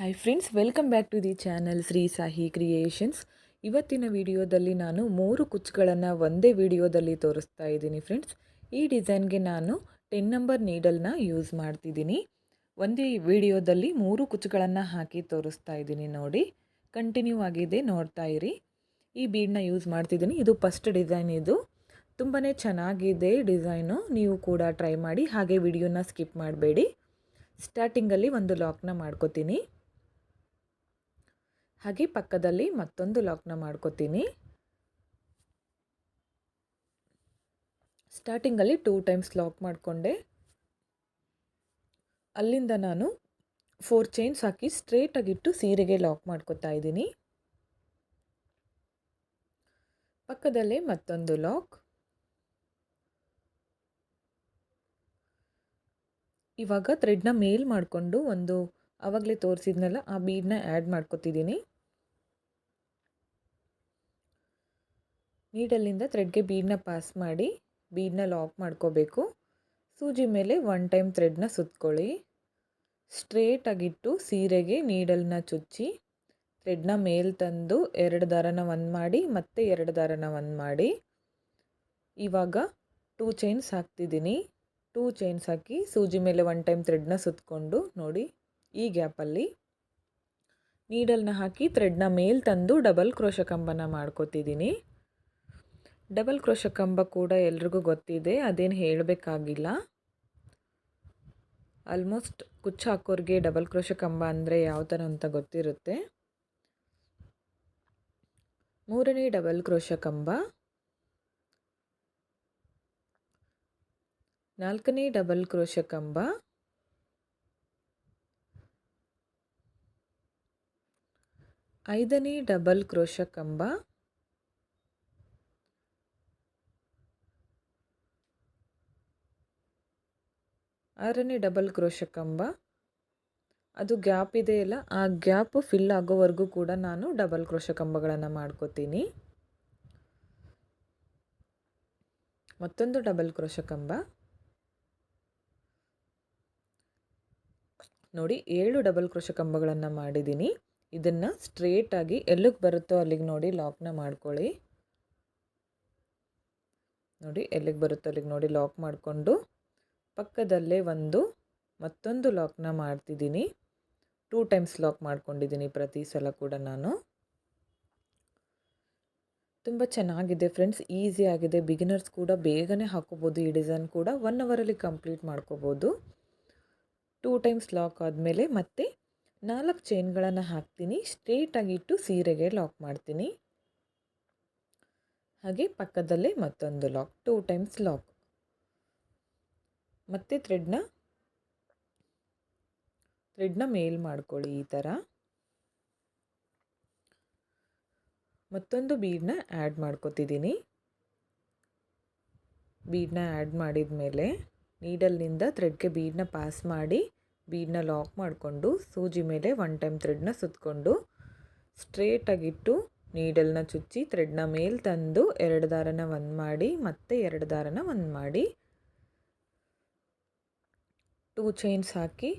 Hi friends welcome back to the channel Shri Sahi creations ಇವತ್ತಿನ ವಿಡಿಯೋದಲ್ಲಿ ನಾನು ಮೂರು ಕುಚ್ಚುಗಳನ್ನು ಒಂದೇ ವಿಡಿಯೋದಲ್ಲಿ ತೋರಿಸ್ತಾ ಇದ್ದೀನಿ ಫ್ರೆಂಡ್ಸ್ ಈ ಡಿಸೈನ್ಗೆ ನಾನು ಟೆನ್ ನಂಬರ್ ನೀಡಲ್ನ ಯೂಸ್ ಮಾಡ್ತಿದ್ದೀನಿ. ಒಂದೇ ವಿಡಿಯೋದಲ್ಲಿ ಮೂರು ಕುಚ್ಚುಗಳನ್ನು ಹಾಕಿ ತೋರಿಸ್ತಾ ಇದ್ದೀನಿ ನೋಡಿ. ಕಂಟಿನ್ಯೂ ಆಗಿದೆ, ನೋಡ್ತಾ ಇರಿ. ಈ ಬೀಡನ್ನ ಯೂಸ್ ಮಾಡ್ತಿದ್ದೀನಿ. ಇದು ಫಸ್ಟ್ ಡಿಸೈನ್ ಇದು. ತುಂಬಾ ಚೆನ್ನಾಗಿದೆ ಡಿಸೈನು ನೀವು ಕೂಡ ಟ್ರೈ ಮಾಡಿ. ಹಾಗೆ ವಿಡಿಯೋನ ಸ್ಕಿಪ್ ಮಾಡಬೇಡಿ. ಸ್ಟಾರ್ಟಿಂಗಲ್ಲಿ ಒಂದು ಲಾಕ್ನ ಮಾಡ್ಕೋತೀನಿ. ಹಾಗೆ ಪಕ್ಕದಲ್ಲಿ ಮತ್ತೊಂದು ಲಾಕ್ನ ಮಾಡ್ಕೋತೀನಿ. ಸ್ಟಾರ್ಟಿಂಗಲ್ಲಿ ಟೂ ಟೈಮ್ಸ್ ಲಾಕ್ ಮಾಡಿಕೊಂಡೆ. ಅಲ್ಲಿಂದ ನಾನು ಫೋರ್ ಚೈನ್ಸ್ ಹಾಕಿ ಸ್ಟ್ರೇಟಾಗಿಟ್ಟು ಸೀರೆಗೆ ಲಾಕ್ ಮಾಡ್ಕೋತಾ ಇದ್ದೀನಿ. ಪಕ್ಕದಲ್ಲೇ ಮತ್ತೊಂದು ಲಾಕ್ ಇವಾಗ ಥ್ರೆಡ್ನ ಮೇಲ್ ಮಾಡಿಕೊಂಡು ಒಂದು ಆವಾಗಲೇ ತೋರಿಸಿದ್ನಲ್ಲ, ಆ ಬೀಡನ್ನ ಆ್ಯಡ್ ಮಾಡ್ಕೊತಿದ್ದೀನಿ ನೀಡಲ್ಲಿಂದ ಥ್ರೆಡ್ಗೆ ಬೀಡನ್ನ ಪಾಸ್ ಮಾಡಿ ಬೀಡನ್ನ ಲಾಕ್ ಮಾಡ್ಕೋಬೇಕು. ಸೂಜಿ ಮೇಲೆ ಒನ್ ಟೈಮ್ ಥ್ರೆಡ್ನ ಸುತ್ಕೊಳ್ಳಿ. ಸ್ಟ್ರೇಟಾಗಿಟ್ಟು ಸೀರೆಗೆ ನೀಡಲ್ನ ಚುಚ್ಚಿ ಥ್ರೆಡ್ನ ಮೇಲೆ ತಂದು ಎರಡು ದಾರನ ಒಂದು ಮಾಡಿ, ಮತ್ತೆ ಎರಡು ದಾರನ ಒಂದು ಮಾಡಿ. ಇವಾಗ ಟೂ ಚೈನ್ಸ್ ಹಾಕ್ತಿದ್ದೀನಿ ಟೂ ಚೈನ್ಸ್ ಹಾಕಿ ಸೂಜಿ ಮೇಲೆ ಒನ್ ಟೈಮ್ ಥ್ರೆಡ್ನ ಸುತ್ತಕೊಂಡು ನೋಡಿ. ಈ ಗ್ಯಾಪಲ್ಲಿ ನೀಡಲ್ನ ಹಾಕಿ ಥ್ರೆಡ್ನ ಮೇಲೆ ತಂದು ಡಬಲ್ ಕ್ರೋಶ ಕಂಬನ ಮಾಡ್ಕೋತಿದ್ದೀನಿ ಡಬಲ್ ಕ್ರೋಶ ಕಂಬ ಕೂಡ ಎಲ್ರಿಗೂ ಗೊತ್ತಿದೆ, ಅದೇನು ಹೇಳಬೇಕಾಗಿಲ್ಲ. ಆಲ್ಮೋಸ್ಟ್ ಕುಚ್ಚು ಹಾಕೋರಿಗೆ ಡಬಲ್ ಕ್ರೋಶ ಕಂಬ ಅಂದರೆ ಯಾವ ಥರ ಅಂತ ಗೊತ್ತಿರುತ್ತೆ. ಮೂರನೇ ಡಬಲ್ ಕ್ರೋಶ ಕಂಬ ನಾಲ್ಕನೇ ಡಬಲ್ ಕ್ರೋಶ ಕಂಬ ಐದನೇ ಡಬಲ್ ಕ್ರೋಶ ಕಂಬ. ಆರನೇ ಡಬಲ್ ಕ್ರೋಶ ಕಂಬ. ಅದು ಗ್ಯಾಪ್ ಇದೆಯಲ್ಲ ಆ ಗ್ಯಾಪ್ ಫಿಲ್ ಆಗೋವರೆಗೂ ಕೂಡ ನಾನು ಡಬಲ್ ಕ್ರೋಶ ಕಂಬಗಳನ್ನು ಮಾಡ್ಕೋತೀನಿ. ಮತ್ತೊಂದು ಡಬಲ್ ಕ್ರೋಶ ಕಂಬ. ನೋಡಿ, ಏಳು ಡಬಲ್ ಕ್ರೋಶ ಕಂಬಗಳನ್ನು ಮಾಡಿದ್ದೀನಿ. ಇದನ್ನು ಸ್ಟ್ರೇಟಾಗಿ ಎಲ್ಲಿಗೆ ಬರುತ್ತೋ ಅಲ್ಲಿಗೆ ನೋಡಿ ಲಾಕ್ನ ಮಾಡ್ಕೊಳ್ಳಿ. ನೋಡಿ ಎಲ್ಲಿಗೆ ಬರುತ್ತೋ ಅಲ್ಲಿಗೆ ನೋಡಿ ಲಾಕ್ ಮಾಡಿಕೊಂಡು ಪಕ್ಕದಲ್ಲೇ ಒಂದು ಮತ್ತೊಂದು ಲಾಕ್ನ ಮಾಡ್ತಿದ್ದೀನಿ. ಟೂ ಟೈಮ್ಸ್ ಲಾಕ್ ಮಾಡ್ಕೊಂಡಿದ್ದೀನಿ ಪ್ರತಿ ಸಲ ಕೂಡ ನಾನು. ತುಂಬ ಚೆನ್ನಾಗಿದೆ ಫ್ರೆಂಡ್ಸ್ ಈಸಿ ಆಗಿದೆ. ಬಿಗಿನರ್ಸ್ ಕೂಡ ಬೇಗನೆ ಹಾಕೋಬೋದು, ಈ ಡಿಸೈನ್ ಕೂಡ ಒನ್ ಅವರಲ್ಲಿ ಕಂಪ್ಲೀಟ್ ಮಾಡ್ಕೋಬೋದು. ಟೂ ಟೈಮ್ಸ್ ಲಾಕ್ ಆದಮೇಲೆ ಮತ್ತೆ ನಾಲ್ಕು ಚೈನ್ಗಳನ್ನು ಹಾಕ್ತೀನಿ. ಸ್ಟ್ರೇಟಾಗಿಟ್ಟು ಸೀರೆಗೆ ಲಾಕ್ ಮಾಡ್ತೀನಿ. ಹಾಗೆ ಪಕ್ಕದಲ್ಲೇ ಮತ್ತೊಂದು ಲಾಕ್, ಟೂ ಟೈಮ್ಸ್ ಲಾಕ್. ಮತ್ತೆ ಥ್ರೆಡ್ನ ಥ್ರೆಡ್ನ ಮೇಲ್ ಮಾಡ್ಕೊಳ್ಳಿ ಈ ಥರ. ಮತ್ತೊಂದು ಬೀಡನ್ನ ಆ್ಯಡ್ ಮಾಡ್ಕೋತಿದ್ದೀನಿ. ಬೀಡನ್ನ ಆ್ಯಡ್ ಮಾಡಿದ ಮೇಲೆ ನೀಡಲ್ನಿಂದ ಥ್ರೆಡ್ಗೆ ಬೀಡನ್ನ ಪಾಸ್ ಮಾಡಿ ಬೀಡನ್ನ ಲಾಕ್ ಮಾಡಿಕೊಂಡು ಸೂಜಿ ಮೇಲೆ ಒನ್ ಟೈಮ್ ಥ್ರೆಡ್ನ ಸುತ್ತಕೊಂಡು ಸ್ಟ್ರೇಟಾಗಿಟ್ಟು ನೀಡಲ್ನ ಚುಚ್ಚಿ ಥ್ರೆಡ್ನ ಮೇಲ್ ತಂದು ಎರಡು ದಾರನ ಒಂದು ಮಾಡಿ, ಮತ್ತೆ ಎರಡು ದಾರನ ಒಂದು ಮಾಡಿ. ಟೂ ಚೈನ್ಸ್ ಹಾಕಿ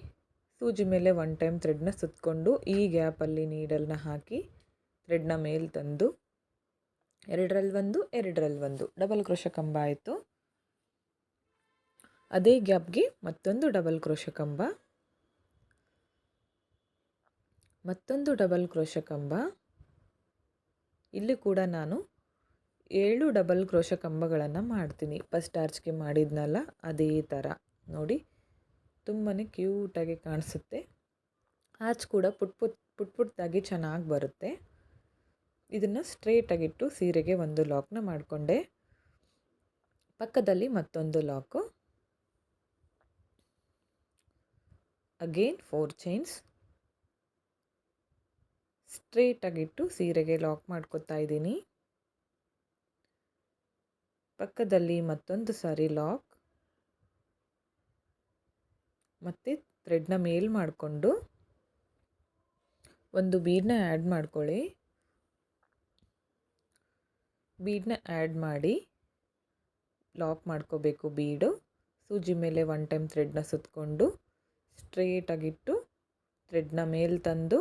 ಸೂಜಿ ಮೇಲೆ ಒನ್ ಟೈಮ್ ಥ್ರೆಡ್ನ ಸುತ್ತಕೊಂಡು ಈ ಗ್ಯಾಪಲ್ಲಿ ನೀಡಲ್ನ ಹಾಕಿ ಥ್ರೆಡ್ನ ಮೇಲ್ ತಂದು ಎರಡರಲ್ಲಿ ಒಂದು ಎರಡರಲ್ಲಿ ಒಂದು. ಡಬಲ್ ಕ್ರೋಶ ಕಂಬ ಆಯಿತು. ಅದೇ ಗ್ಯಾಪ್ಗೆ ಮತ್ತೊಂದು ಡಬಲ್ ಕ್ರೋಶ ಕಂಬ. ಮತ್ತೊಂದು ಡಬಲ್ ಕ್ರೋಶ ಕಂಬ ಇಲ್ಲಿ ಕೂಡ ನಾನು ಏಳು ಡಬಲ್ ಕ್ರೋಶ ಕಂಬಗಳನ್ನು ಮಾಡ್ತೀನಿ. ಫಸ್ಟ್ ಆರ್ಚ್ಗೆ ಮಾಡಿದ್ನಲ್ಲ, ಅದೇ ಥರ. ನೋಡಿ ತುಂಬಾ ಕ್ಯೂಟಾಗಿ ಕಾಣಿಸುತ್ತೆ. ಆರ್ಚ್ ಕೂಡ ಪುಟ್ ಪುಟ್ ಪುಟ್ ಪುಟ್ಟಾಗಿ ಚೆನ್ನಾಗಿ ಬರುತ್ತೆ. ಇದನ್ನು ಸ್ಟ್ರೇಟಾಗಿಟ್ಟು ಸೀರೆಗೆ ಒಂದು ಲಾಕ್ನ ಮಾಡಿಕೊಂಡೆ. ಪಕ್ಕದಲ್ಲಿ ಮತ್ತೊಂದು ಲಾಕು. Again four chains. ಸ್ಟ್ರೇಟಾಗಿಟ್ಟು ಸೀರೆಗೆ ಲಾಕ್ ಮಾಡ್ಕೊತಾ ಇದ್ದೀನಿ. ಪಕ್ಕದಲ್ಲಿ ಮತ್ತೊಂದು ಸಾರಿ ಲಾಕ್. ಮತ್ತು ಥ್ರೆಡ್ನ ಮೇಲ್ ಮಾಡಿಕೊಂಡು ಒಂದು ಬೀಡನ್ನ ಆ್ಯಡ್ ಮಾಡ್ಕೊಳ್ಳಿ. ಬೀಡನ್ನ ಆ್ಯಡ್ ಮಾಡಿ ಲಾಕ್ ಮಾಡ್ಕೋಬೇಕು ಬೀಡು. ಸೂಜಿ ಮೇಲೆ ಒನ್ ಟೈಮ್ ಥ್ರೆಡ್ನ ಸುತ್ತಕೊಂಡು ಸ್ಟ್ರೇಟಾಗಿಟ್ಟು ಥ್ರೆಡ್ನ ಮೇಲೆ ತಂದು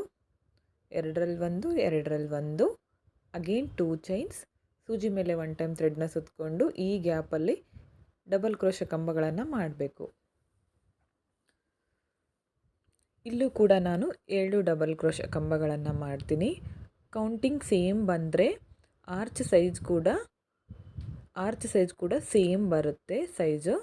ಎರಡರಲ್ಲಿ ಒಂದು ಎರಡರಲ್ಲಿ ಒಂದು. ಅಗೇನ್ ಟೂ ಚೈನ್ಸ್ ಸೂಜಿ ಮೇಲೆ ಒನ್ ಟೈಮ್ ಥ್ರೆಡ್ನ ಸುತ್ತಕೊಂಡು ಈ ಗ್ಯಾಪಲ್ಲಿ ಡಬಲ್ ಕ್ರೋಶ ಕಂಬಗಳನ್ನು ಮಾಡಬೇಕು. ಇಲ್ಲೂ ಕೂಡ ನಾನು ಏಳು ಡಬಲ್ ಕ್ರೋಶ ಕಂಬಗಳನ್ನು ಮಾಡ್ತೀನಿ. ಕೌಂಟಿಂಗ್ ಸೇಮ್ ಬಂದರೆ ಆರ್ಚ್ ಸೈಜ್ ಕೂಡ ಆರ್ಚ್ ಸೈಜ್ ಕೂಡ ಸೇಮ್ ಬರುತ್ತೆ ಸೈಜು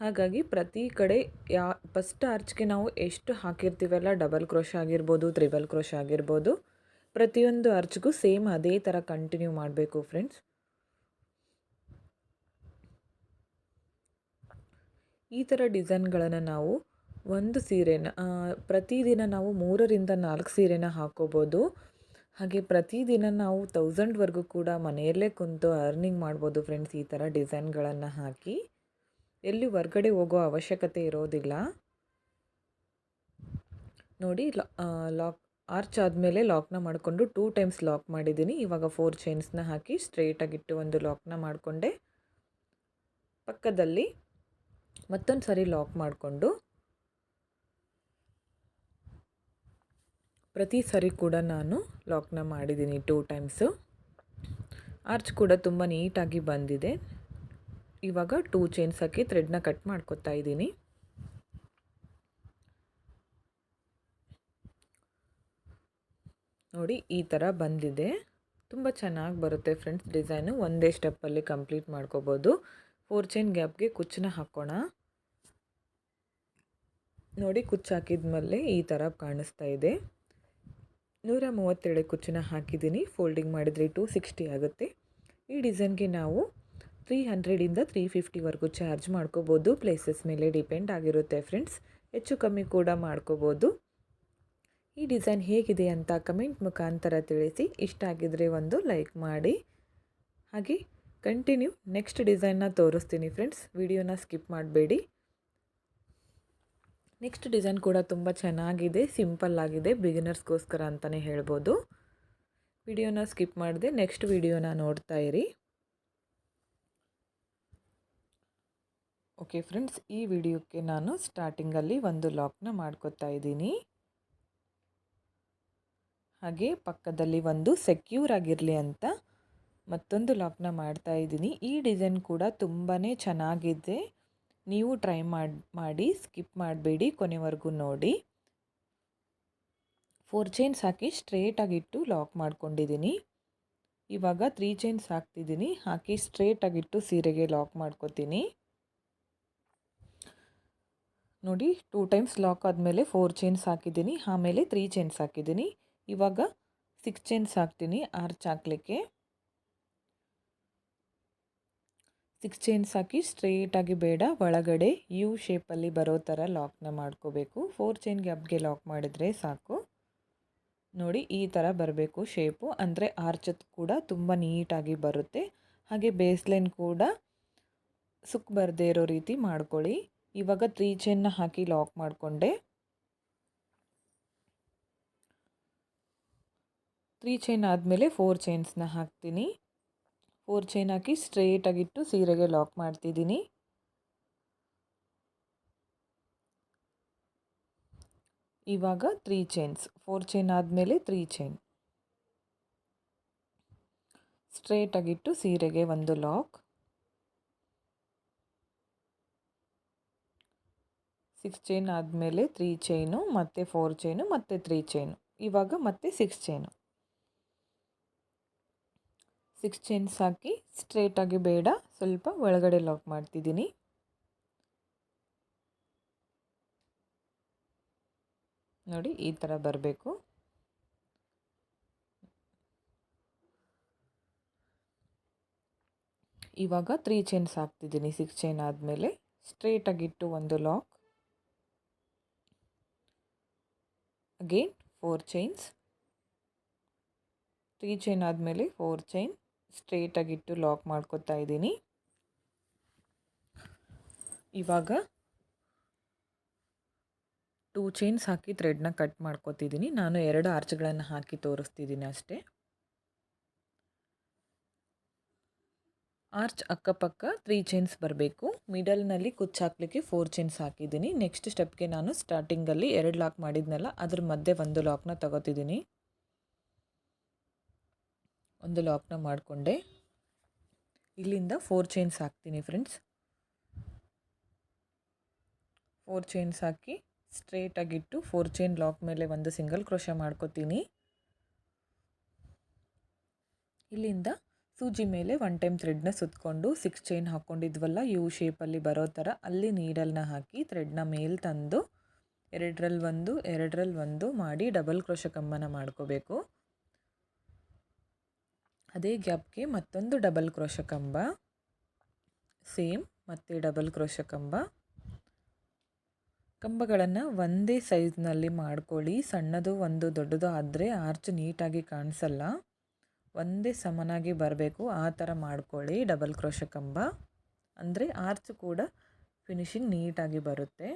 ಹಾಗಾಗಿ ಪ್ರತಿ ಕಡೆ ಯಾ ಫಸ್ಟ್ ಆರ್ಚ್ಗೆ ನಾವು ಎಷ್ಟು ಹಾಕಿರ್ತೀವಲ್ಲ ಡಬಲ್ ಕ್ರೋಶ್ ಆಗಿರ್ಬೋದು ತ್ರಿಬಲ್ ಕ್ರೋಶ್ ಆಗಿರ್ಬೋದು, ಪ್ರತಿಯೊಂದು ಅರ್ಚ್ಗೂ ಸೇಮ್ ಅದೇ ಥರ ಕಂಟಿನ್ಯೂ ಮಾಡಬೇಕು ಫ್ರೆಂಡ್ಸ್ ಈ ಥರ ಡಿಸೈನ್ಗಳನ್ನು ನಾವು ಒಂದು ಸೀರೆನ ಪ್ರತಿದಿನ ನಾವು ಮೂರರಿಂದ ನಾಲ್ಕು ಸೀರೆನ ಹಾಕೋಬೋದು. ಹಾಗೆ ಪ್ರತಿದಿನ ನಾವು ತೌಸಂಡ್ವರೆಗೂ ಕೂಡ ಮನೆಯಲ್ಲೇ ಕುಂತು ಅರ್ನಿಂಗ್ ಮಾಡ್ಬೋದು ಫ್ರೆಂಡ್ಸ್ ಈ ಥರ ಡಿಸೈನ್ಗಳನ್ನು ಹಾಕಿ. ಎಲ್ಲಿ ಹೊರ್ಗಡೆ ಹೋಗೋ ಅವಶ್ಯಕತೆ ಇರೋದಿಲ್ಲ. ನೋಡಿ ಲಾಕ್, ಆರ್ಚ್ ಆದಮೇಲೆ ಲಾಕ್ನ ಮಾಡಿಕೊಂಡು ಟೂ ಟೈಮ್ಸ್ ಲಾಕ್ ಮಾಡಿದ್ದೀನಿ. ಇವಾಗ ಫೋರ್ ಚೈನ್ಸ್ನ ಹಾಕಿ ಸ್ಟ್ರೇಟಾಗಿಟ್ಟು ಒಂದು ಲಾಕ್ನ ಮಾಡಿಕೊಂಡೆ. ಪಕ್ಕದಲ್ಲಿ ಮತ್ತೊಂದು ಸರಿ ಲಾಕ್ ಮಾಡಿಕೊಂಡು ಪ್ರತಿ ಸರಿ ಕೂಡ ನಾನು ಲಾಕ್ನ ಮಾಡಿದ್ದೀನಿ ಟೂ ಟೈಮ್ಸು. ಆರ್ಚ್ ಕೂಡ ತುಂಬ ನೀಟಾಗಿ ಬಂದಿದೆ. ಇವಾಗ ಟೂ ಚೈನ್ಸ್ ಹಾಕಿ ಥ್ರೆಡ್ನ ಕಟ್ ಮಾಡ್ಕೊತಾ ಇದ್ದೀನಿ. ನೋಡಿ, ಈ ಥರ ಬಂದಿದೆ. ತುಂಬ ಚೆನ್ನಾಗಿ ಬರುತ್ತೆ ಫ್ರೆಂಡ್ಸ್ ಡಿಸೈನು ಒಂದೇ ಸ್ಟೆಪ್ಪಲ್ಲಿ ಕಂಪ್ಲೀಟ್ ಮಾಡ್ಕೋಬೋದು. ಫೋರ್ ಚೈನ್ ಗ್ಯಾಪ್ಗೆ ಕುಚ್ಚನ್ನ ಹಾಕೋಣ. ನೋಡಿ, ಕುಚ್ಚು ಹಾಕಿದ್ಮೇಲೆ ಈ ಥರ ಕಾಣಿಸ್ತಾ ಇದೆ. ನೂರ ಮೂವತ್ತೆರಡು ಕುಚ್ಚನ್ನ ಹಾಕಿದ್ದೀನಿ. ಫೋಲ್ಡಿಂಗ್ ಮಾಡಿದರೆ ಟು ಸಿಕ್ಸ್ಟಿ ಆಗುತ್ತೆ. ಈ ಡಿಸೈನ್ಗೆ ನಾವು ತ್ರೀ ಹಂಡ್ರೆಡಿಂದ ತ್ರೀ ಫಿಫ್ಟಿವರೆಗೂ ಚಾರ್ಜ್ ಮಾಡ್ಕೋಬೋದು. ಪ್ಲೇಸಸ್ ಮೇಲೆ ಡಿಪೆಂಡ್ ಆಗಿರುತ್ತೆ ಫ್ರೆಂಡ್ಸ್ ಹೆಚ್ಚು ಕಮ್ಮಿ ಕೂಡ ಮಾಡ್ಕೋಬೋದು. ಈ ಡಿಸೈನ್ ಹೇಗಿದೆ ಅಂತ ಕಮೆಂಟ್ ಮುಖಾಂತರ ತಿಳಿಸಿ. ಇಷ್ಟ ಆಗಿದರೆ ಒಂದು ಲೈಕ್ ಮಾಡಿ. ಹಾಗೆ ಕಂಟಿನ್ಯೂ ನೆಕ್ಸ್ಟ್ ಡಿಸೈನ್ನ ತೋರಿಸ್ತೀನಿ ಫ್ರೆಂಡ್ಸ್ ವಿಡಿಯೋನ ಸ್ಕಿಪ್ ಮಾಡಬೇಡಿ. ನೆಕ್ಸ್ಟ್ ಡಿಸೈನ್ ಕೂಡ ತುಂಬ ಚೆನ್ನಾಗಿದೆ ಸಿಂಪಲ್ ಆಗಿದೆ ಬಿಗಿನರ್ಸ್ಗೋಸ್ಕರ ಅಂತಲೇ ಹೇಳ್ಬೋದು. ವಿಡಿಯೋನ ಸ್ಕಿಪ್ ಮಾಡಿದೆ ನೆಕ್ಸ್ಟ್ ವಿಡಿಯೋನ ನೋಡ್ತಾ ಇರಿ. ಓಕೆ ಫ್ರೆಂಡ್ಸ್ ಈ ವಿಡಿಯೋಕ್ಕೆ ನಾನು ಸ್ಟಾರ್ಟಿಂಗಲ್ಲಿ ಒಂದು ಲಾಕ್ನ ಮಾಡ್ಕೊತಾ ಇದ್ದೀನಿ. ಹಾಗೆ ಪಕ್ಕದಲ್ಲಿ ಒಂದು ಸೆಕ್ಯೂರ್ ಆಗಿರಲಿ ಅಂತ ಮತ್ತೊಂದು ಲಾಕ್ನ ಮಾಡ್ತಾ ಇದ್ದೀನಿ. ಈ ಡಿಸೈನ್ ಕೂಡ ತುಂಬಾ ಚೆನ್ನಾಗಿದೆ. ನೀವು ಟ್ರೈ ಮಾಡಿ ಸ್ಕಿಪ್ ಮಾಡಬೇಡಿ ಕೊನೆವರೆಗೂ ನೋಡಿ. ಫೋರ್ ಚೈನ್ಸ್ ಹಾಕಿ ಸ್ಟ್ರೇಟಾಗಿಟ್ಟು ಲಾಕ್ ಮಾಡ್ಕೊಂಡಿದ್ದೀನಿ. ಇವಾಗ ತ್ರೀ ಚೈನ್ಸ್ ಹಾಕ್ತಿದ್ದೀನಿ. ಹಾಕಿ ಸ್ಟ್ರೇಟಾಗಿಟ್ಟು ಸೀರೆಗೆ ಲಾಕ್ ಮಾಡ್ಕೋತೀನಿ. ನೋಡಿ ಟೂ ಟೈಮ್ಸ್ ಲಾಕ್ ಆದಮೇಲೆ ಫೋರ್ ಚೈನ್ಸ್ ಹಾಕಿದ್ದೀನಿ. ಆಮೇಲೆ ತ್ರೀ ಚೈನ್ಸ್ ಹಾಕಿದ್ದೀನಿ. ಇವಾಗ ಸಿಕ್ಸ್ ಚೈನ್ಸ್ ಹಾಕ್ತೀನಿ ಆರ್ಚ್ ಹಾಕಲಿಕ್ಕೆ. ಸಿಕ್ಸ್ ಚೈನ್ಸ್ ಹಾಕಿ ಸ್ಟ್ರೇಟಾಗಿ ಬೇಡ, ಒಳಗಡೆ ಯು ಶೇಪಲ್ಲಿ ಬರೋ ಥರ ಲಾಕ್ನ ಮಾಡ್ಕೋಬೇಕು. ಫೋರ್ ಚೈನ್ ಗ್ಯಾಪ್ಗೆ ಲಾಕ್ ಮಾಡಿದರೆ ಸಾಕು. ನೋಡಿ, ಈ ಥರ ಬರಬೇಕು ಶೇಪು ಅಂದರೆ ಆರ್ಚದ್ ಕೂಡ ತುಂಬ ನೀಟಾಗಿ ಬರುತ್ತೆ. ಹಾಗೆ ಬೇಸ್ಲೈನ್ ಕೂಡ ಸುಕ್ ಬರದೇ ಇರೋ ರೀತಿ ಮಾಡ್ಕೊಳ್ಳಿ. ಇವಾಗ ತ್ರೀ ಚೈನ್ನ ಹಾಕಿ ಲಾಕ್ ಮಾಡಿಕೊಂಡೆ. ತ್ರೀ ಚೈನ್ ಆದಮೇಲೆ ಫೋರ್ ಚೈನ್ಸ್ನ ಹಾಕ್ತೀನಿ. ಫೋರ್ ಚೈನ್ ಹಾಕಿ ಸ್ಟ್ರೇಟಾಗಿಟ್ಟು ಸೀರೆಗೆ ಲಾಕ್ ಮಾಡ್ತಿದ್ದೀನಿ. ಇವಾಗ ತ್ರೀ ಚೈನ್ಸ್ ಫೋರ್ ಚೈನ್ ಆದಮೇಲೆ ತ್ರೀ ಚೈನ್ ಸ್ಟ್ರೇಟಾಗಿಟ್ಟು ಸೀರೆಗೆ ಒಂದು ಲಾಕ್ ಸಿಕ್ಸ್ ಚೈನ್ ಆದಮೇಲೆ ತ್ರೀ ಚೈನು ಮತ್ತು ಫೋರ್ ಚೈನು ಮತ್ತು ತ್ರೀ ಚೈನು ಇವಾಗ ಮತ್ತೆ ಸಿಕ್ಸ್ ಚೈನು ಸಿಕ್ಸ್ ಚೈನ್ಸ್ ಹಾಕಿ ಸ್ಟ್ರೇಟಾಗಿ ಬೇಡ, ಸ್ವಲ್ಪ ಒಳಗಡೆ ಲಾಕ್ ಮಾಡ್ತಿದ್ದೀನಿ. ನೋಡಿ, ಈ ಥರ ಬರಬೇಕು. ಇವಾಗ ತ್ರೀ ಚೈನ್ಸ್ ಹಾಕ್ತಿದ್ದೀನಿ ಸಿಕ್ಸ್ ಚೈನ್ ಆದಮೇಲೆ. ಸ್ಟ್ರೇಟಾಗಿಟ್ಟು ಒಂದು lock again four chains three chain ಆದಮೇಲೆ ಫೋರ್ ಚೈನ್ ಸ್ಟ್ರೇಟಾಗಿಟ್ಟು ಲಾಕ್ ಮಾಡ್ಕೊತಾ ಇದ್ದೀನಿ. ಇವಾಗ ಟೂ ಚೈನ್ಸ್ ಹಾಕಿ ಥ್ರೆಡ್ನ ಕಟ್ ಮಾಡ್ಕೋತಿದ್ದೀನಿ. ನಾನು ಎರಡು ಆರ್ಚ್ಗಳನ್ನು ಹಾಕಿ ತೋರಿಸ್ತಿದ್ದೀನಿ ಅಷ್ಟೇ. ಆರ್ಚ್ ಅಕ್ಕಪಕ್ಕ ತ್ರೀ ಚೈನ್ಸ್ ಬರಬೇಕು. ಮಿಡಲ್ನಲ್ಲಿ ಕುಚ್ಚು ಹಾಕಲಿಕ್ಕೆ ಫೋರ್ ಚೈನ್ಸ್ ಹಾಕಿದ್ದೀನಿ. ನೆಕ್ಸ್ಟ್ ಸ್ಟೆಪ್ಗೆ ನಾನು ಸ್ಟಾರ್ಟಿಂಗಲ್ಲಿ ಎರಡು ಲಾಕ್ ಮಾಡಿದ್ನಲ್ಲ, ಅದ್ರ ಮಧ್ಯೆ ಒಂದು ಲಾಕ್ನ ತಗೋತಿದ್ದೀನಿ. ಒಂದು ಲಾಕ್ನ ಮಾಡಿಕೊಂಡೆ. ಇಲ್ಲಿಂದ ಫೋರ್ ಚೈನ್ಸ್ ಹಾಕ್ತೀನಿ ಫ್ರೆಂಡ್ಸ್ ಫೋರ್ ಚೈನ್ಸ್ ಹಾಕಿ ಸ್ಟ್ರೇಟಾಗಿಟ್ಟು ಫೋರ್ ಚೈನ್ ಲಾಕ್ ಮೇಲೆ ಒಂದು ಸಿಂಗಲ್ ಕ್ರೋಶ ಮಾಡ್ಕೋತೀನಿ. ಇಲ್ಲಿಂದ ಸೂಜಿ ಮೇಲೆ ಒನ್ ಟೈಮ್ ಥ್ರೆಡ್ನ ಸುತ್ತಕೊಂಡು ಸಿಕ್ಸ್ ಚೈನ್ ಹಾಕ್ಕೊಂಡಿದ್ವಲ್ಲ ಯು ಶೇಪಲ್ಲಿ ಬರೋ ಥರ ಅಲ್ಲಿ ನೀಡಲ್ನ ಹಾಕಿ ಥ್ರೆಡ್ನ ಮೇಲೆ ತಂದು ಎರಡರಲ್ಲಿ ಒಂದು ಎರಡರಲ್ಲಿ ಒಂದು ಮಾಡಿ ಡಬಲ್ ಕ್ರೋಶ ಕಂಬನ ಮಾಡ್ಕೋಬೇಕು. ಅದೇ ಗ್ಯಾಪ್ಗೆ ಮತ್ತೊಂದು ಡಬಲ್ ಕ್ರೋಶ ಕಂಬ ಸೇಮ್ ಮತ್ತೆ ಡಬಲ್ ಕ್ರೋಶ ಕಂಬ. ಕಂಬಗಳನ್ನು ಒಂದೇ ಸೈಜ್ನಲ್ಲಿ ಮಾಡ್ಕೊಳ್ಳಿ, ಸಣ್ಣದು, ಒಂದು, ದೊಡ್ಡದು ಆದರೆ ಆರ್ಚ್ ನೀಟಾಗಿ ಕಾಣಿಸಲ್ಲ. ಒಂದೇ ಸಮನಾಗಿ ಬರಬೇಕು. ಆ ಥರ ಮಾಡ್ಕೊಳ್ಳಿ. ಡಬಲ್ ಕ್ರೋಶ ಕಂಬ. ಅಂದರೆ ಆರ್ಚ್ ಕೂಡ ಫಿನಿಶಿಂಗ್ ನೀಟಾಗಿ ಬರುತ್ತೆ.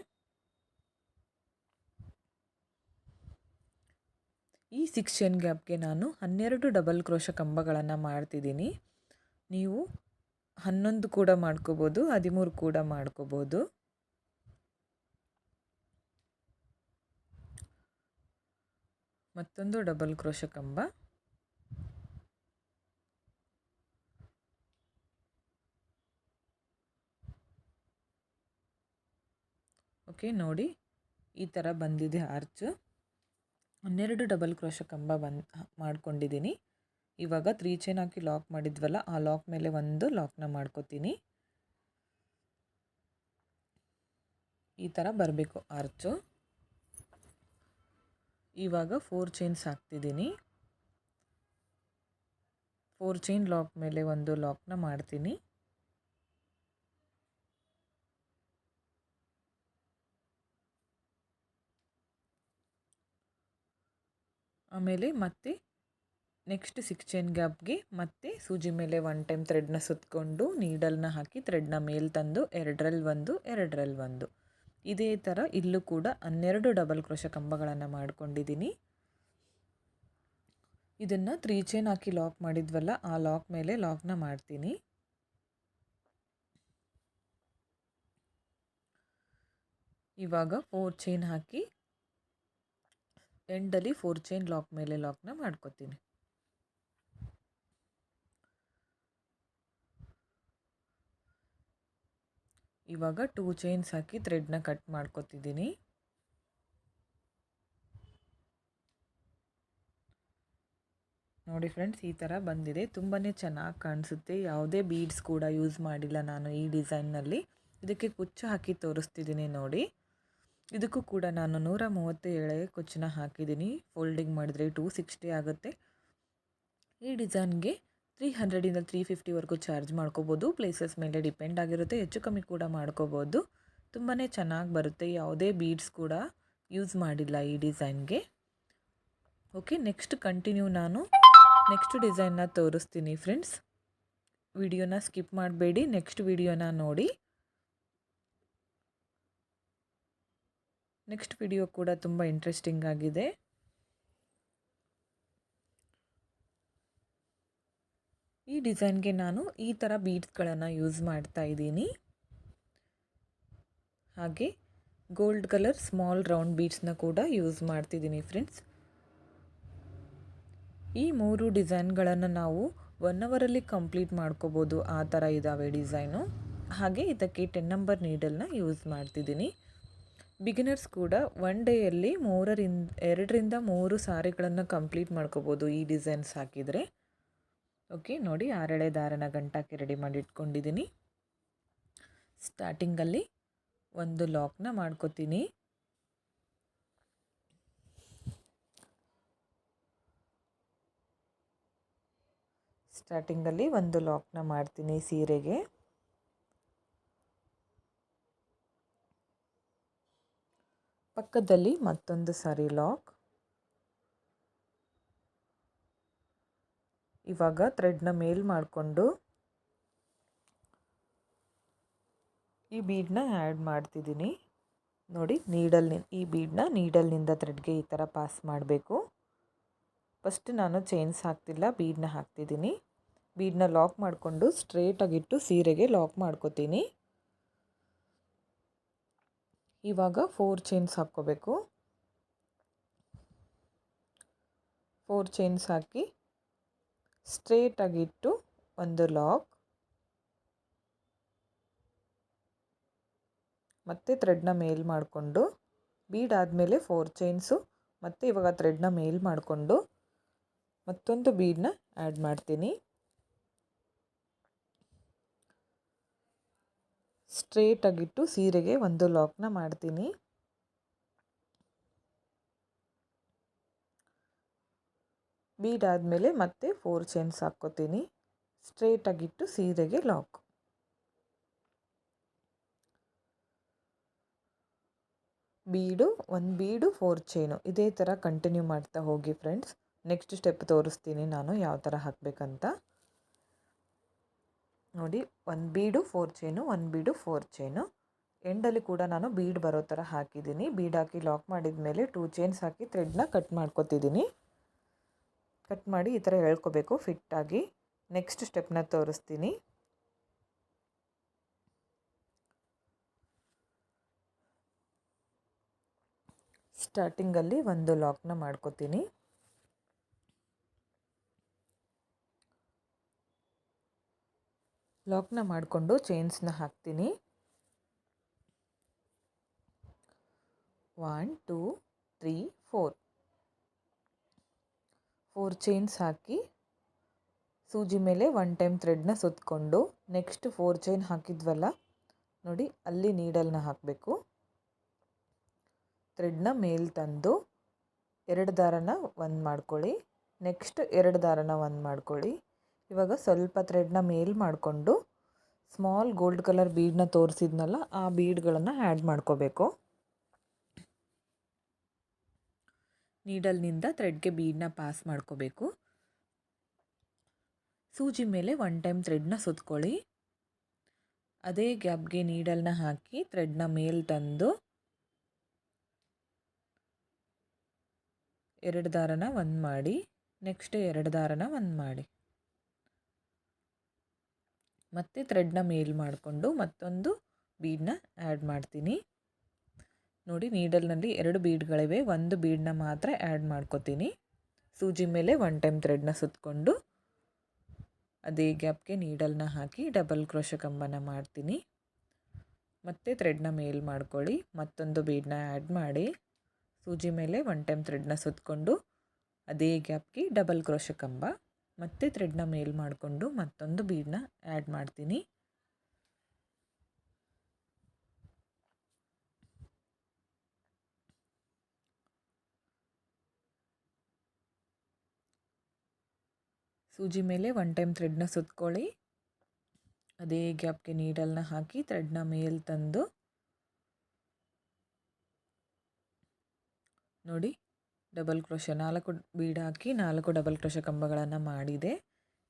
ಈ ಸಿಕ್ಸ್ ಚೈನ್ ಗ್ಯಾಪ್ಗೆ ನಾನು ಹನ್ನೆರಡು ಡಬಲ್ ಕ್ರೋಶ ಕಂಬಗಳನ್ನು ಮಾಡ್ತಿದ್ದೀನಿ. ನೀವು ಹನ್ನೊಂದು ಕೂಡ ಮಾಡ್ಕೋಬೋದು, ಹದಿಮೂರು ಕೂಡ ಮಾಡ್ಕೋಬೋದು. ಮತ್ತೊಂದು ಡಬಲ್ ಕ್ರೋಶ ಕಂಬ. ಓಕೆ, ನೋಡಿ. ಈ ಥರ ಬಂದಿದೆ ಆರ್ಚ್. ಹನ್ನೆರಡು ಡಬಲ್ ಕ್ರೋಶ ಕಂಬ ಬಂದು, ಮಾಡ್ಕೊಂಡಿದ್ದೀನಿ. ಇವಾಗ ತ್ರೀ ಚೈನ್ ಹಾಕಿ ಲಾಕ್ ಮಾಡಿದ್ವಲ್ಲ, ಆ ಲಾಕ್ ಮೇಲೆ ಒಂದು ಲಾಕ್ನ ಮಾಡ್ಕೋತೀನಿ. ಈ ಥರ ಬರಬೇಕು ಆರ್ಚು. ಇವಾಗ ಫೋರ್ ಚೈನ್ಸ್ ಹಾಕ್ತಿದ್ದೀನಿ. ಫೋರ್ ಚೈನ್ ಲಾಕ್ ಮೇಲೆ ಒಂದು ಲಾಕ್ನ ಮಾಡ್ತೀನಿ. ಆಮೇಲೆ ಮತ್ತೆ ನೆಕ್ಸ್ಟ್ ಸಿಕ್ಸ್ ಚೈನ್ ಗ್ಯಾಪ್ಗೆ ಮತ್ತೆ ಸೂಜಿ ಮೇಲೆ ಒನ್ ಟೈಮ್ ಥ್ರೆಡ್ನ ಸುತ್ತಕೊಂಡು ನೀಡಲ್ನ ಹಾಕಿ ಥ್ರೆಡ್ನ ಮೇಲೆ ತಂದು ಎರಡರಲ್ಲಿ ಒಂದು ಎರಡರಲ್ಲಿ ಒಂದು. ಇದೇ ಥರ ಇಲ್ಲೂ ಕೂಡ ಹನ್ನೆರಡು ಡಬಲ್ ಕ್ರೋಶ ಕಂಬಗಳನ್ನು ಮಾಡ್ಕೊಂಡಿದ್ದೀನಿ ಇದನ್ನು ತ್ರೀ ಚೈನ್ ಹಾಕಿ ಲಾಕ್ ಮಾಡಿದ್ವಲ್ಲ, ಆ ಲಾಕ್ ಮೇಲೆ ಲಾಕ್ನ ಮಾಡ್ತೀನಿ. ಇವಾಗ ಫೋರ್ ಚೈನ್ ಹಾಕಿ ಎಂಡಲ್ಲಿ ಫೋರ್ ಚೈನ್ ಲಾಕ್ ಮೇಲೆ ಲಾಕ್ನ ಮಾಡ್ಕೋತೀನಿ. ಇವಾಗ ಟೂ ಚೈನ್ಸ್ ಹಾಕಿ ಥ್ರೆಡ್ನ ಕಟ್ ಮಾಡ್ಕೋತಿದ್ದೀನಿ. ನೋಡಿ ಫ್ರೆಂಡ್ಸ್, ಈ ಥರ ಬಂದಿದೆ. ತುಂಬಾ ಚೆನ್ನಾಗಿ ಕಾಣಿಸುತ್ತೆ. ಯಾವುದೇ ಬೀಡ್ಸ್ ಕೂಡ ಯೂಸ್ ಮಾಡಿಲ್ಲ ನಾನು ಈ ಡಿಸೈನ್ನಲ್ಲಿ. ಇದಕ್ಕೆ ಕುಚ್ಚು ಹಾಕಿ ತೋರಿಸ್ತಿದ್ದೀನಿ ನೋಡಿ. ಇದಕ್ಕೂ ಕೂಡ ನಾನು ನೂರ ಮೂವತ್ತು ಎಳೆ ಕುಚ್ಚನ್ನ ಹಾಕಿದ್ದೀನಿ. ಫೋಲ್ಡಿಂಗ್ ಮಾಡಿದ್ರೆ ಟೂ ಸಿಕ್ಸ್ಟಿ ಆಗುತ್ತೆ. ಈ ಡಿಸೈನ್ಗೆ ತ್ರೀ ಹಂಡ್ರೆಡಿಂದ ತ್ರೀ ಫಿಫ್ಟಿವರೆಗೂ ಚಾರ್ಜ್ ಮಾಡ್ಕೋಬೋದು. ಪ್ಲೇಸಸ್ ಮೇಲೆ ಡಿಪೆಂಡ್ ಆಗಿರುತ್ತೆ. ಹೆಚ್ಚು ಕಮ್ಮಿ ಕೂಡ ಮಾಡ್ಕೋಬೋದು. ತುಂಬಾ ಚೆನ್ನಾಗಿ ಬರುತ್ತೆ. ಯಾವುದೇ ಬೀಡ್ಸ್ ಕೂಡ ಯೂಸ್ ಮಾಡಿಲ್ಲ ಈ ಡಿಸೈನ್ಗೆ. ಓಕೆ ನೆಕ್ಸ್ಟ್ ಕಂಟಿನ್ಯೂ ನಾನು. ನೆಕ್ಸ್ಟ್ ಡಿಸೈನ್ನ ತೋರಿಸ್ತೀನಿ ಫ್ರೆಂಡ್ಸ್ ವಿಡಿಯೋನ ಸ್ಕಿಪ್ ಮಾಡಬೇಡಿ. ನೆಕ್ಸ್ಟ್ ವಿಡಿಯೋನ ನೋಡಿ. ನೆಕ್ಸ್ಟ್ ವಿಡಿಯೋ ಕೂಡ ತುಂಬ ಇಂಟ್ರೆಸ್ಟಿಂಗ್ ಆಗಿದೆ. ಈ ಡಿಸೈನ್ಗೆ ನಾನು ಈ ಥರ ಬೀಡ್ಸ್ಗಳನ್ನು ಯೂಸ್ ಮಾಡ್ತಾ ಇದ್ದೀನಿ. ಹಾಗೆ ಗೋಲ್ಡ್ ಕಲರ್ ಸ್ಮಾಲ್ ರೌಂಡ್ ಬೀಡ್ಸ್ನ ಕೂಡ ಯೂಸ್ ಮಾಡ್ತಿದ್ದೀನಿ ಫ್ರೆಂಡ್ಸ್. ಈ ಮೂರು ಡಿಸೈನ್ಗಳನ್ನು ನಾವು ಒನ್ ಅವರಲ್ಲಿ ಕಂಪ್ಲೀಟ್ ಮಾಡ್ಕೋಬೋದು. ಆ ಥರ ಇದ್ದಾವೆ ಡಿಸೈನು. ಹಾಗೆ ಇದಕ್ಕೆ ಟೆನ್ ನಂಬರ್ ನೀಡಲ್ನ ಯೂಸ್ ಮಾಡ್ತಿದ್ದೀನಿ. ಬಿಗಿನರ್ಸ್ ಕೂಡ ಒನ್ ಡೇಯಲ್ಲಿ ಮೂರರಿಂದ, ಎರಡರಿಂದ ಮೂರು ಸಾರಿಗಳನ್ನು ಕಂಪ್ಲೀಟ್ ಮಾಡ್ಕೋಬೋದು ಈ ಡಿಸೈನ್ಸ್ ಹಾಕಿದರೆ. ಓಕೆ ನೋಡಿ ಆರಳೆ ದಾರನ ಗಂಟಾಕಿ ರೆಡಿ ಮಾಡಿ ಇಟ್ಕೊಂಡಿದ್ದೀನಿ ಸ್ಟಾರ್ಟಿಂಗಲ್ಲಿ ಒಂದು ಲಾಕ್ನ ಮಾಡ್ಕೋತೀನಿ. ಸ್ಟಾರ್ಟಿಂಗಲ್ಲಿ ಒಂದು ಲಾಕ್ನ ಮಾಡ್ತೀನಿ ಸೀರೆಗೆ. ಪಕ್ಕದಲ್ಲಿ ಮತ್ತೊಂದು ಸಾರಿ ಲಾಕ್. ಇವಾಗ ಥ್ರೆಡ್ನ ಮೇಲ್ ಮಾಡಿಕೊಂಡು ಈ ಬೀಡನ್ನ ಆ್ಯಡ್ ಮಾಡ್ತಿದ್ದೀನಿ. ನೋಡಿ, ನೀಡಲ್ನಿ, ಈ ಬೀಡನ್ನ ನೀಡಲ್ನಿಂದ ಥ್ರೆಡ್ಗೆ ಈ ಥರ ಪಾಸ್ ಮಾಡಬೇಕು. ಫಸ್ಟ್ ನಾನು ಚೈನ್ಸ್ ಹಾಕ್ತಿಲ್ಲ ಬೀಡನ್ನ ಹಾಕ್ತಿದ್ದೀನಿ. ಬೀಡನ್ನ ಲಾಕ್ ಮಾಡಿಕೊಂಡು ಸ್ಟ್ರೇಟಾಗಿಟ್ಟು ಸೀರೆಗೆ ಲಾಕ್ ಮಾಡ್ಕೋತೀನಿ. ಇವಾಗ ಫೋರ್ ಚೈನ್ಸ್ ಹಾಕ್ಕೋಬೇಕು. ಫೋರ್ ಚೈನ್ಸ್ ಹಾಕಿ ಸ್ಟ್ರೇಟಾಗಿಟ್ಟು ಒಂದು ಲಾಕ್ ಮತ್ತು ಥ್ರೆಡ್ನ ಮೇಲ್ ಮಾಡಿಕೊಂಡು ಬೀಡ್ ಆದಮೇಲೆ ಫೋರ್ ಚೈನ್ಸು ಮತ್ತು ಇವಾಗ ಥ್ರೆಡ್ನ ಮೇಲ್ ಮಾಡಿಕೊಂಡು ಮತ್ತೊಂದು ಬೀಡನ್ನ ಆ್ಯಡ್ ಮಾಡ್ತೀನಿ. ಸ್ಟ್ರೇಟಾಗಿಟ್ಟು ಸೀರೆಗೆ ಒಂದು ಲಾಕ್ನ ಮಾಡ್ತೀನಿ. ಬೀಡ್ ಆದಮೇಲೆ ಮತ್ತೆ ಫೋರ್ ಚೈನ್ಸ್ ಹಾಕ್ಕೋತೀನಿ. ಸ್ಟ್ರೇಟಾಗಿಟ್ಟು ಸೀರೆಗೆ ಲಾಕ್. ಬೀಡು, ಒಂದು ಬೀಡು, ಫೋರ್ ಚೈನು. ಇದೇ ಥರ ಕಂಟಿನ್ಯೂ ಮಾಡ್ತಾ ಹೋಗಿ ಫ್ರೆಂಡ್ಸ್. ನೆಕ್ಸ್ಟ್ ಸ್ಟೆಪ್ ತೋರಿಸ್ತೀನಿ ನಾನು ಯಾವ ಥರ ಹಾಕಬೇಕಂತ. ನೋಡಿ, ಒಂದು ಬೀಡು ಫೋರ್ ಚೈನು ಒಂದು ಬೀಡು ಫೋರ್ ಚೈನು ಎಂಡಲ್ಲಿ ಕೂಡ ನಾನು ಬೀಡ್ ಬರೋ ಥರ ಹಾಕಿದ್ದೀನಿ. ಬೀಡ್ ಹಾಕಿ ಲಾಕ್ ಮಾಡಿದ ಮೇಲೆ ಟೂ ಚೈನ್ಸ್ ಹಾಕಿ ಥ್ರೆಡ್ನ ಕಟ್ ಮಾಡ್ಕೋತಿದ್ದೀನಿ. ಕಟ್ ಮಾಡಿ ಈ ಥರ ಹೇಳ್ಕೋಬೇಕು ಫಿಟ್ಟಾಗಿ ನೆಕ್ಸ್ಟ್ ಸ್ಟೆಪ್ನ ತೋರಿಸ್ತೀನಿ. ಸ್ಟಾರ್ಟಿಂಗಲ್ಲಿ ಒಂದು ಲಾಕ್ನ ಮಾಡ್ಕೋತೀನಿ. ಲಾಕ್ನ ಮಾಡಿಕೊಂಡು ಚೈನ್ಸ್ನ ಹಾಕ್ತೀನಿ. One two three four four chains ಹಾಕಿ ಸೂಜಿ ಮೇಲೆ ಒನ್ ಟೈಮ್ ಥ್ರೆಡ್ನ ಸುತ್ತಕೊಂಡು ನೆಕ್ಸ್ಟ್ ಫೋರ್ ಚೈನ್ ಹಾಕಿದ್ವಲ್ಲ, ನೋಡಿ ಅಲ್ಲಿ ನೀಡಲ್ನ ಹಾಕಬೇಕು. ಥ್ರೆಡ್ನ ಮೇಲೆ ತಂದು ಎರಡು ದಾರನ ಒಂದು ಮಾಡ್ಕೊಳ್ಳಿ ನೆಕ್ಸ್ಟ್ ಎರಡು ದಾರನ ಒಂದು ಮಾಡ್ಕೊಳ್ಳಿ. ಇವಾಗ ಸ್ವಲ್ಪ ಥ್ರೆಡ್ನ ಮೇಲ್ ಮಾಡಿಕೊಂಡು ಸ್ಮಾಲ್ ಗೋಲ್ಡ್ ಕಲರ್ ಬೀಡನ್ನ ತೋರಿಸಿದ್ನಲ್ಲ, ಆ ಬೀಡ್ಗಳನ್ನು ಆ್ಯಡ್ ಮಾಡ್ಕೋಬೇಕು. ನೀಡಲ್ನಿಂದ ಥ್ರೆಡ್ಗೆ ಬೀಡನ್ನ ಪಾಸ್ ಮಾಡ್ಕೋಬೇಕು. ಸೂಜಿ ಮೇಲೆ ಒನ್ ಟೈಮ್ ಥ್ರೆಡ್ನ ಸುತ್ಕೊಳ್ಳಿ. ಅದೇ ಗ್ಯಾಪ್ಗೆ ನೀಡಲ್ನ ಹಾಕಿ ಥ್ರೆಡ್ನ ಮೇಲ್ ತಂದು ಎರಡು ದಾರನ ಒಂದು ಮಾಡಿ ನೆಕ್ಸ್ಟ್ ಎರಡು ದಾರನ ಒಂದು ಮಾಡಿ. ಮತ್ತು ಥ್ರೆಡ್ನ ಮೇಲ್ ಮಾಡಿಕೊಂಡು ಮತ್ತೊಂದು ಬೀಡನ್ನ ಆ್ಯಡ್ ಮಾಡ್ತೀನಿ. ನೋಡಿ ನೀಡಲ್ನಲ್ಲಿ ಎರಡು ಬೀಡ್ಗಳಿವೆ, ಒಂದು ಬೀಡನ್ನ ಮಾತ್ರ ಆ್ಯಡ್ ಮಾಡ್ಕೋತೀನಿ. ಸೂಜಿ ಮೇಲೆ ಒನ್ ಟೈಮ್ ಥ್ರೆಡ್ನ ಸುತ್ತಕೊಂಡು ಅದೇ ಗ್ಯಾಪ್ಗೆ ನೀಡಲ್ನ ಹಾಕಿ ಡಬಲ್ ಕ್ರೋಶ ಕಂಬನ ಮಾಡ್ತೀನಿ. ಮತ್ತು ಥ್ರೆಡ್ನ ಮೇಲ್ ಮಾಡ್ಕೊಳ್ಳಿ, ಮತ್ತೊಂದು ಬೀಡನ್ನ ಆ್ಯಡ್ ಮಾಡಿ. ಸೂಜಿ ಮೇಲೆ ಒನ್ ಟೈಮ್ ಥ್ರೆಡ್ನ ಸುತ್ತಕೊಂಡು ಅದೇ ಗ್ಯಾಪ್ಗೆ ಡಬಲ್ ಕ್ರೋಶ ಕಂಬ ಮತ್ತು ಥ್ರೆಡ್ನ ಮೇಲ್ ಮಾಡಿಕೊಂಡು ಮತ್ತೊಂದು ಬೀಡನ್ನ ಆ್ಯಡ್ ಮಾಡ್ತೀನಿ. ಸೂಜಿ ಮೇಲೆ ಒನ್ ಟೈಮ್ ಥ್ರೆಡ್ನ ಸುತ್ಕೊಳ್ಳಿ. ಅದೇ ಗ್ಯಾಪ್ಗೆ ನೀಡಲ್ನ ಹಾಕಿ ಥ್ರೆಡ್ನ ಮೇಲ್ ತಂದು ನೋಡಿ ಡಬಲ್ ಕ್ರೋಶ, ನಾಲ್ಕು ಬೀಡ್ ಹಾಕಿ ನಾಲ್ಕು ಡಬಲ್ ಕ್ರೋಶ ಕಂಬಗಳನ್ನು ಮಾಡಿದೆ.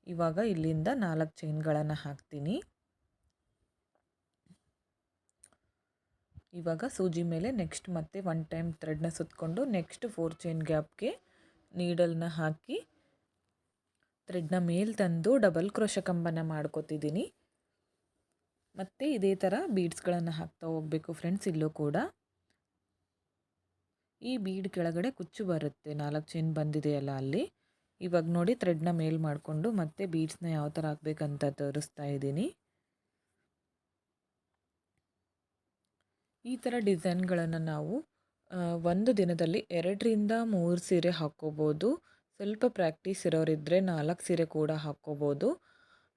ಇವಾಗ ಇಲ್ಲಿಂದ ನಾಲ್ಕು ಚೈನ್ಗಳನ್ನು ಹಾಕ್ತೀನಿ. ಇವಾಗ ಸೂಜಿ ಮೇಲೆ ನೆಕ್ಸ್ಟ್ ಮತ್ತೆ ಒನ್ ಟೈಮ್ ಥ್ರೆಡ್ನ ಸುತ್ತಕೊಂಡು ನೆಕ್ಸ್ಟ್ ಫೋರ್ ಚೈನ್ ಗ್ಯಾಪ್ಗೆ ನೀಡಲ್ನ ಹಾಕಿ ಥ್ರೆಡ್ನ ಮೇಲೆ ತಂದು ಡಬಲ್ ಕ್ರೋಶ ಕಂಬನ ಮಾಡ್ಕೋತಿದ್ದೀನಿ. ಮತ್ತು ಇದೇ ಥರ ಬೀಡ್ಸ್ಗಳನ್ನು ಹಾಕ್ತಾ ಹೋಗಬೇಕು ಫ್ರೆಂಡ್ಸ್ ಇಲ್ಲೂ ಕೂಡ. ಈ ಬೀಡ್ ಕೆಳಗಡೆ ಕುಚ್ಚು ಬರುತ್ತೆ. ನಾಲ್ಕು ಚೈನ್ ಬಂದಿದೆಯಲ್ಲ ಅಲ್ಲಿ. ಇವಾಗ ನೋಡಿ ಥ್ರೆಡ್ನ ಮೇಲ್ ಮಾಡಿಕೊಂಡು ಮತ್ತೆ ಬೀಡ್ಸ್ನ ಯಾವ ಥರ ಹಾಕ್ಬೇಕಂತ ತೋರಿಸ್ತಾ ಇದ್ದೀನಿ. ಈ ಥರ ಡಿಸೈನ್ಗಳನ್ನು ನಾವು ಒಂದು ದಿನದಲ್ಲಿ ಎರಡರಿಂದ ಮೂರು ಸೀರೆ ಹಾಕ್ಕೋಬೋದು ಸ್ವಲ್ಪ ಪ್ರಾಕ್ಟೀಸ್ ಇರೋರಿದ್ದರೆ ನಾಲ್ಕು ಸೀರೆ ಕೂಡ ಹಾಕ್ಕೋಬೋದು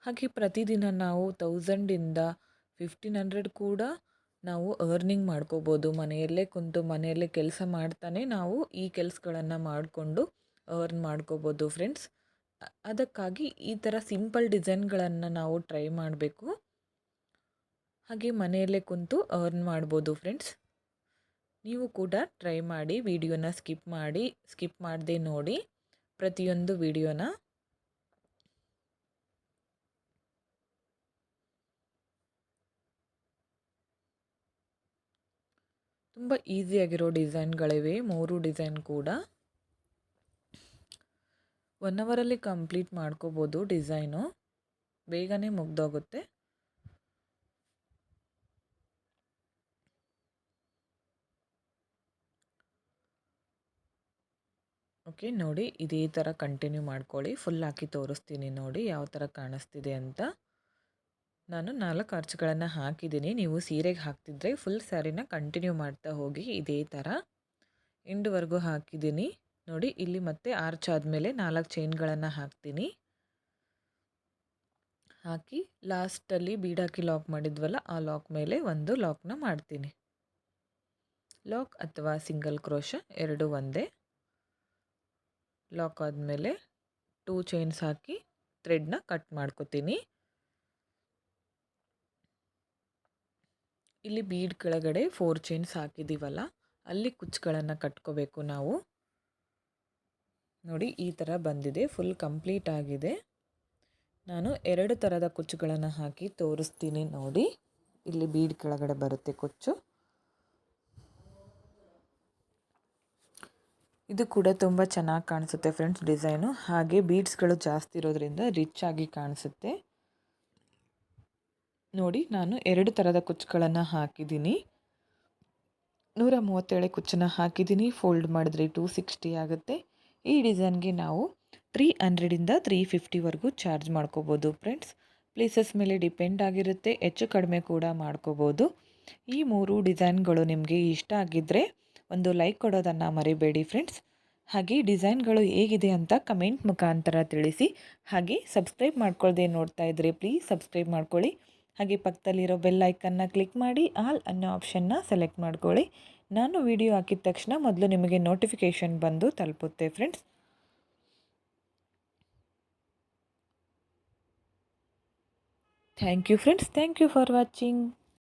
ಹಾಗೆ ಪ್ರತಿದಿನ ನಾವು ತೌಸಂಡಿಂದ ಫಿಫ್ಟೀನ್ ಹಂಡ್ರೆಡ್ ಕೂಡ ನಾವು ಅರ್ನಿಂಗ್ ಮಾಡ್ಕೋಬೋದು, ಮನೆಯಲ್ಲೇ ಕುಂತು ಮನೆಯಲ್ಲೇ ಕೆಲಸ ಮಾಡ್ತಾನೆ ನಾವು ಈ ಕೆಲಸಗಳನ್ನು ಮಾಡಿಕೊಂಡು ಅರ್ನ್ ಮಾಡ್ಕೋಬೋದು ಫ್ರೆಂಡ್ಸ್ ಅದಕ್ಕಾಗಿ ಈ ಥರ ಸಿಂಪಲ್ ಡಿಸೈನ್ಗಳನ್ನು ನಾವು ಟ್ರೈ ಮಾಡಬೇಕು. ಹಾಗೆ ಮನೆಯಲ್ಲೇ ಕುಂತು ಅರ್ನ್ ಮಾಡ್ಬೋದು ಫ್ರೆಂಡ್ಸ್ ನೀವು ಕೂಡ ಟ್ರೈ ಮಾಡಿ ವಿಡಿಯೋನ ಸ್ಕಿಪ್ ಮಾಡಿ ಸ್ಕಿಪ್ ಮಾಡದೆ ನೋಡಿ ಪ್ರತಿಯೊಂದು ವಿಡಿಯೋನ ತುಂಬ ಈಸಿಯಾಗಿರೋ ಡಿಸೈನ್ಗಳಿವೆ. ಮೂರು ಡಿಸೈನ್ ಕೂಡ. ಒನ್ ಅವರಲ್ಲಿ ಕಂಪ್ಲೀಟ್ ಮಾಡ್ಕೋಬೋದು ಡಿಸೈನು. ಬೇಗನೆ ಮುಗ್ದೋಗುತ್ತೆ. ಓಕೆ ನೋಡಿ, ಇದೇ ಥರ ಕಂಟಿನ್ಯೂ ಮಾಡ್ಕೊಳ್ಳಿ. ಫುಲ್ ಹಾಕಿ ತೋರಿಸ್ತೀನಿ ನೋಡಿ, ಯಾವ ಥರ ಕಾಣಿಸ್ತಿದೆ ಅಂತ. ನಾನು ನಾಲ್ಕು ಅರ್ಚ್ಗಳನ್ನು ಹಾಕಿದ್ದೀನಿ. ನೀವು ಸೀರೆಗೆ ಹಾಕ್ತಿದ್ರೆ ಫುಲ್ ಸ್ಯಾರಿನ ಕಂಟಿನ್ಯೂ ಮಾಡ್ತಾ ಹೋಗಿ ಇದೇ ಥರ ಎಂಡ್ವರೆಗೂ ಹಾಕಿದ್ದೀನಿ. ನೋಡಿ, ಇಲ್ಲಿ ಮತ್ತೆ ಆರ್ಚ್ ಆದಮೇಲೆ ನಾಲ್ಕು ಚೈನ್ಗಳನ್ನು ಹಾಕ್ತೀನಿ. ಹಾಕಿ ಲಾಸ್ಟಲ್ಲಿ ಬೀಡಾಕಿ ಲಾಕ್ ಮಾಡಿದ್ವಲ್ಲ, ಆ ಲಾಕ್ ಮೇಲೆ ಒಂದು ಲಾಕ್ನ ಮಾಡ್ತೀನಿ. ಲಾಕ್ ಅಥವಾ ಸಿಂಗಲ್ ಕ್ರೋಶ ಎರಡು ಒಂದೇ. ಲಾಕ್ ಆದಮೇಲೆ ಟೂ ಚೈನ್ಸ್ ಹಾಕಿ ಥ್ರೆಡ್ನ ಕಟ್ ಮಾಡ್ಕೋತೀನಿ. ಇಲ್ಲಿ ಬೀಡ್ ಕೆಳಗಡೆ ಫೋರ್ ಚೈನ್ಸ್ ಹಾಕಿದ್ದೀವಲ್ಲ ಅಲ್ಲಿ ಕುಚ್ಚುಗಳನ್ನು ಕಟ್ಕೋಬೇಕು ನಾವು. ನೋಡಿ, ಈ ಥರ ಬಂದಿದೆ, ಫುಲ್ ಕಂಪ್ಲೀಟ್ ಆಗಿದೆ. ನಾನು ಎರಡು ಥರದ ಕುಚ್ಚುಗಳನ್ನು ಹಾಕಿ ತೋರಿಸ್ತೀನಿ ನೋಡಿ. ಇಲ್ಲಿ ಬೀಡ್ ಕೆಳಗಡೆ ಬರುತ್ತೆ ಕುಚ್ಚು. ಇದು ಕೂಡ ತುಂಬ ಚೆನ್ನಾಗಿ ಕಾಣಿಸುತ್ತೆ ಫ್ರೆಂಡ್ಸ್ ಡಿಸೈನು. ಹಾಗೆ ಬೀಡ್ಸ್ಗಳು ಜಾಸ್ತಿ ಇರೋದ್ರಿಂದ ರಿಚ್ ಆಗಿ ಕಾಣಿಸುತ್ತೆ. ನೋಡಿ ನಾನು ಎರಡು ಥರದ ಕುಚ್ಚುಗಳನ್ನು ಹಾಕಿದ್ದೀನಿ. ನೂರ ಮೂವತ್ತೇಳು ಕುಚ್ಚನ್ನು ಹಾಕಿದ್ದೀನಿ. ಫೋಲ್ಡ್ ಮಾಡಿದ್ರೆ ಟೂ ಸಿಕ್ಸ್ಟಿ ಆಗುತ್ತೆ. ಈ ಡಿಸೈನ್ಗೆ ನಾವು ತ್ರೀ ಹಂಡ್ರೆಡಿಂದ ತ್ರೀ ಫಿಫ್ಟಿವರೆಗೂ ಚಾರ್ಜ್ ಮಾಡ್ಕೋಬೋದು ಫ್ರೆಂಡ್ಸ್ ಪ್ಲೇಸಸ್ ಮೇಲೆ ಡಿಪೆಂಡ್ ಆಗಿರುತ್ತೆ. ಹೆಚ್ಚು ಕಡಿಮೆ ಕೂಡ ಮಾಡ್ಕೋಬೋದು. ಈ ಮೂರು ಡಿಸೈನ್ಗಳು ನಿಮಗೆ ಇಷ್ಟ ಆಗಿದ್ದರೆ ಒಂದು ಲೈಕ್ ಕೊಡೋದನ್ನು ಮರಿಬೇಡಿ ಫ್ರೆಂಡ್ಸ್ ಹಾಗೆ ಡಿಸೈನ್ಗಳು ಹೇಗಿದೆ ಅಂತ ಕಮೆಂಟ್ ಮುಖಾಂತರ ತಿಳಿಸಿ. ಹಾಗೆ ಸಬ್ಸ್ಕ್ರೈಬ್ ಮಾಡ್ಕೊಳ್ಳದೆ ನೋಡ್ತಾ ಇದ್ದರೆ ಪ್ಲೀಸ್ ಸಬ್ಸ್ಕ್ರೈಬ್ ಮಾಡ್ಕೊಳ್ಳಿ. ಹಾಗೆ ಪಕ್ಕದಲ್ಲಿರೋ ಬೆಲ್ ಐಕನ್ನ ಕ್ಲಿಕ್ ಮಾಡಿ ಆಲ್ ಅನ್ನೋ ಆಪ್ಷನ್ನ ಸೆಲೆಕ್ಟ್ ಮಾಡ್ಕೊಳ್ಳಿ. ನಾನು ವಿಡಿಯೋ ಹಾಕಿದ ತಕ್ಷಣ ಮೊದಲು ನಿಮಗೆ ನೋಟಿಫಿಕೇಷನ್ ಬಂದು ತಲುಪುತ್ತೆ friends thank you friends thank you for watching